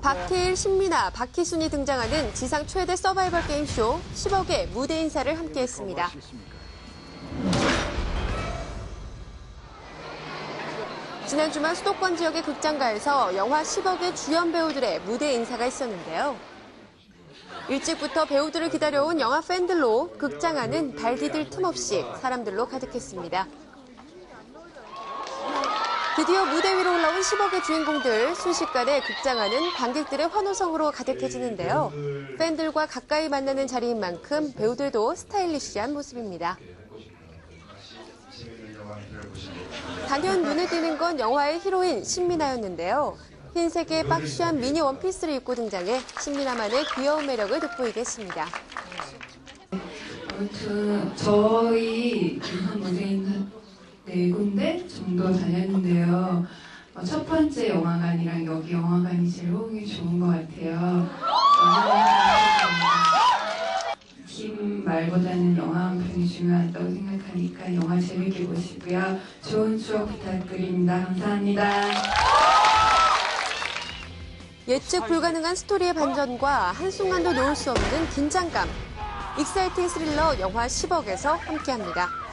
박해일, 신민아, 박희순이 등장하는 지상 최대 서바이벌 게임쇼 10억의 무대 인사를 함께했습니다. 지난 주말 수도권 지역의 극장가에서 영화 10억의 주연 배우들의 무대 인사가 있었는데요. 일찍부터 배우들을 기다려온 영화 팬들로 극장 안은 발 디딜 틈 없이 사람들로 가득했습니다. 드디어 무대 위로 올라온 10억의 주인공들 순식간에 극장 안은 관객들의 환호성으로 가득해지는데요. 팬들과 가까이 만나는 자리인 만큼 배우들도 스타일리시한 모습입니다. 단연 눈에 띄는 건 영화의 히로인 신민아였는데요. 흰색의 박시한 미니 원피스를 입고 등장해 신민아만의 귀여운 매력을 돋보이게 했습니다. 아무튼 저희 군데 정도 다녔는데요. 어, 첫 번째 영화관이랑 여기 영화관이 제일 호응이 좋은 것 같아요. 팀 말보다는 영화 한 편이 중요하다고 생각하니까 영화 재밌게 보시고요. 좋은 추억 부탁드립니다. 감사합니다. 예측 불가능한 스토리의 반전과 한순간도 놓을 수 없는 긴장감. 익사이팅 스릴러 영화 10억에서 함께합니다.